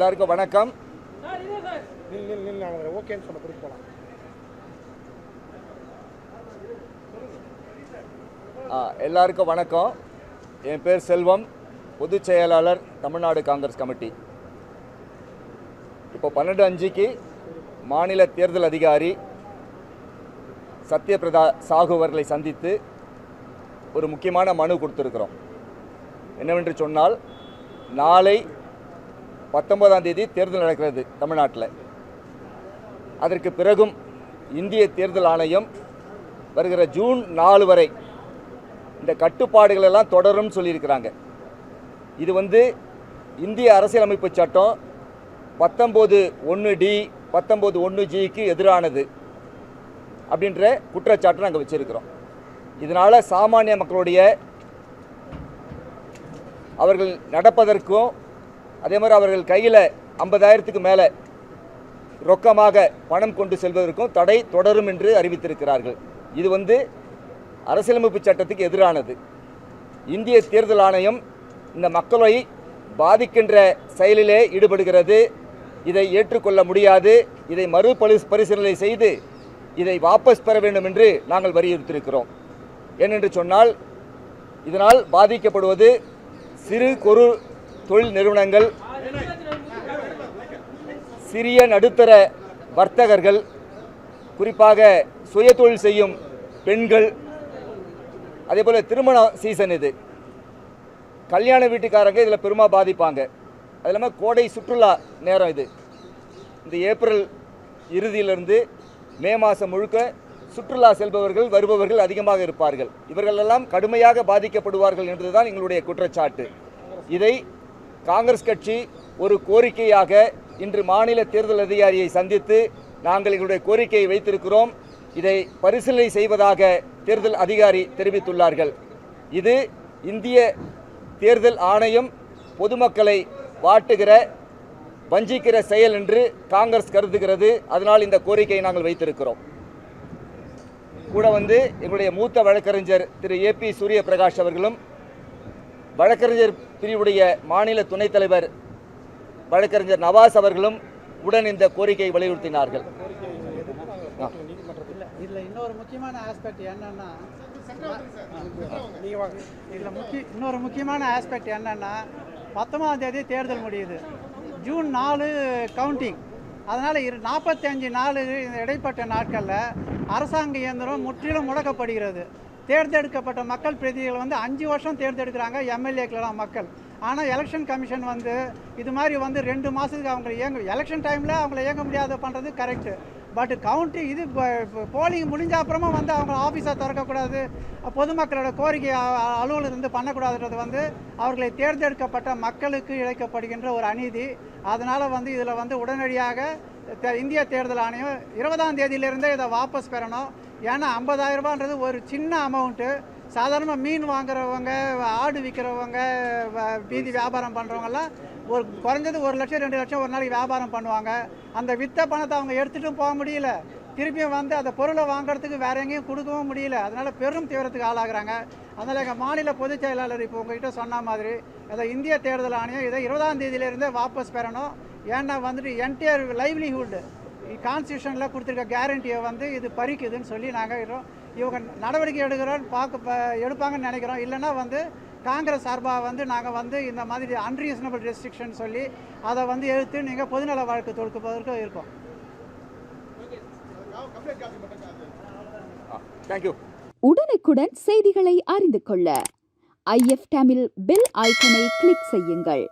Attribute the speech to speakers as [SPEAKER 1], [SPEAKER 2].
[SPEAKER 1] எல்லாருக்கும் வணக்கம். எல்லாருக்கும் வணக்கம். என் பேர் செல்வம். பொதுச் செயலாளர் தமிழ்நாடு காங்கிரஸ் கமிட்டி. இப்போ பன்னெண்டு அஞ்சுக்கு மாநில தேர்தல் அதிகாரி சத்யபிரதா சாகு அவர்களை சந்தித்து ஒரு முக்கியமான மனு கொடுத்துருக்குறோம். என்னவென்று சொன்னால் நாளை பத்தொன்பதாம் தேதி தேர்தல் நடக்கிறது தமிழ்நாட்டில். அதற்கு பிறகும் இந்திய தேர்தல் ஆணையம் வருகிற ஜூன் நாலு வரை இந்த கட்டுப்பாடுகள் எல்லாம் தொடரும்னு சொல்லியிருக்கிறாங்க. இது வந்து இந்திய அரசியலமைப்பு சட்டம் பத்தொம்போது ஒன்று டி பத்தொம்போது ஒன்று ஜிக்கு எதிரானது அப்படின்ற குற்றச்சாட்டு நாங்கள் வச்சுருக்கிறோம். இதனால் சாமானிய மக்களுடைய அவர்கள் நடப்பதற்கும் அதே மாதிரி அவர்கள் கையில் ஐம்பதாயிரத்துக்கு மேலே ரொக்கமாக பணம் கொண்டு செல்வதற்கும் தடை தொடரும் என்று அறிவித்திருக்கிறார்கள். இது வந்து அரசியலமைப்பு சட்டத்துக்கு எதிரானது. இந்திய தேர்தல் ஆணையம் இந்த மக்களை பாதிக்கின்ற செயலிலே ஈடுபடுகிறது. இதை ஏற்றுக்கொள்ள முடியாது. இதை மறு பரிசீலனை செய்து இதை வாபஸ் பெற வேண்டும் என்று நாங்கள் வலியுறுத்தியிருக்கிறோம். ஏனென்று சொன்னால் இதனால் பாதிக்கப்படுவது சிறு குறு தொழில் நிறுவனங்கள் சிறிய நடுத்தர வர்த்தகர்கள் குறிப்பாக சுயதொழில் செய்யும் பெண்கள் அதே போல் திருமண சீசன் இது. கல்யாண வீட்டுக்காரங்க இதில் பெருமா பாதிப்பாங்க. அது இல்லாமல் கோடை சுற்றுலா நேரம் இது. இந்த ஏப்ரல் இறுதியிலிருந்து மே மாதம் முழுக்க சுற்றுலா செல்பவர்கள் வருபவர்கள் அதிகமாக இருப்பார்கள். இவர்களெல்லாம் கடுமையாக பாதிக்கப்படுவார்கள் என்றுதான் எங்களுடைய குற்றச்சாட்டு. இதை காங்கிரஸ் கட்சி ஒரு கோரிக்கையாக இன்று மாநில தேர்தல் அதிகாரியை சந்தித்து நாங்கள் எங்களுடைய கோரிக்கையை வைத்திருக்கிறோம். இதை பரிசீலனை செய்வதாக தேர்தல் அதிகாரி தெரிவித்துள்ளார்கள். இது இந்திய தேர்தல் ஆணையம் பொதுமக்களை வாட்டுகிற வஞ்சிக்கிற செயல் என்று காங்கிரஸ் கருதுகிறது. அதனால் இந்த கோரிக்கையை நாங்கள் வைத்திருக்கிறோம். கூட வந்து எங்களுடைய மூத்த வழக்கறிஞர் திரு ஏ பி சூரியபிரகாஷ் அவர்களும் வழக்கறிஞர் பிரிவுடைய மாநில துணைத் தலைவர் வழக்கறிஞர் நவாஸ் அவர்களும் உடன் இந்த கோரிக்கையை வலியுறுத்தினார்கள். ஆ.
[SPEAKER 2] இன்னொரு முக்கியமான ஆஸ்பெக்ட் என்னன்னா இதில் முக்கிய இன்னொரு முக்கியமான ஆஸ்பெக்ட் என்னன்னா பத்தொன்பதாம் தேதி தேர்தல் முடியுது. ஜூன் நாலு கவுண்டிங் அதனால் இரு நாற்பத்தஞ்சு நாலு இந்த இடைப்பட்ட நாட்களில் அரசாங்க இயந்திரம் முற்றிலும் முடக்கப்படுகிறது. தேர்ந்தெடுக்கப்பட்ட மக்கள் பிரதிநிதிகள் வந்து அஞ்சு வருஷம் தேர்ந்தெடுக்கிறாங்க எம்எல்ஏக்கெல்லாம் மக்கள். ஆனால் எலெக்ஷன் கமிஷன் வந்து இது மாதிரி வந்து ரெண்டு மாதத்துக்கு அவங்கள இயங்க எலெக்ஷன் டைமில் அவங்கள இயங்க முடியாத பண்ணுறது கரெக்டு பட் கவுண்ட்டு இது போலிங் முடிஞ்ச அப்புறமா வந்து அவங்க ஆஃபீஸை திறக்கக்கூடாது. பொதுமக்களோட கோரிக்கை அலுவலர் இருந்து பண்ணக்கூடாதுன்றது வந்து அவர்களை தேர்ந்தெடுக்கப்பட்ட மக்களுக்கு இழைக்கப்படுகின்ற ஒரு அநீதி. அதனால் வந்து இதில் வந்து உடனடியாக தே- இந்திய தேர்தல் ஆணையம் இருபதாம் தேதியிலிருந்தே இதை வாபஸ் பெறணும். ஏன்னா 50000 ரூபான்றது ஒரு சின்ன அமௌண்ட்டு சாதாரணமாக மீன் வாங்குறவங்க ஆடு விற்கிறவங்க வ- வீதி வியாபாரம் பண்ணுறவங்கெல்லாம் ஒரு குறைஞ்சது ஒரு லட்சம் ரெண்டு லட்சம் ஒரு நாளைக்கு வியாபாரம் பண்ணுவாங்க. அந்த வித்த பணத்தை அவங்க எடுத்துகிட்டும் போக முடியல. திருப்பியும் வந்து அந்த பொருளை வாங்குறதுக்கு வேற எங்கேயும் கொடுக்கவும் முடியல. அதனால் பெரும் தீவிரத்துக்கு ஆளாகிறாங்க. அதனால் எங்கள் மாநில பொதுச் செயலாளர் இப்போ உங்ககிட்ட சொன்ன மாதிரி அதை இந்திய தேர்தல் ஆணையம் இதை இருபதாம் தேதியிலேருந்தே வாபஸ் பெறணும். ஏன்னா வந்துட்டு என்டையர் லைவ்லிஹுட் கான்ஸ்டியூஷனில் கொடுத்துருக்க கேரண்டியை வந்து இது பறிக்குதுன்னு சொல்லி நாங்கள் இவங்க நடவடிக்கை எடுக்கிறோம் பார்க்க ப- எடுப்பாங்கன்னு நினைக்கிறோம். இல்லைன்னா வந்து காங்கிரஸ் சார்பாக வந்து நாங்கள் வந்து இந்த மாதிரி அன்ரீசனபிள் ரெஸ்ட்ரிக்ஷன் சொல்லி அதை வந்து எடுத்து நீங்கள் பொதுநல வழக்கு தொடுப்பதற்கு இருக்கோம்.
[SPEAKER 3] உடனுக்குடன் செய்திகளை அறிந்து கொள்ள ஐஎஃப் தமிழ் பெல் ஐக்கனை கிளிக் செய்யுங்கள்.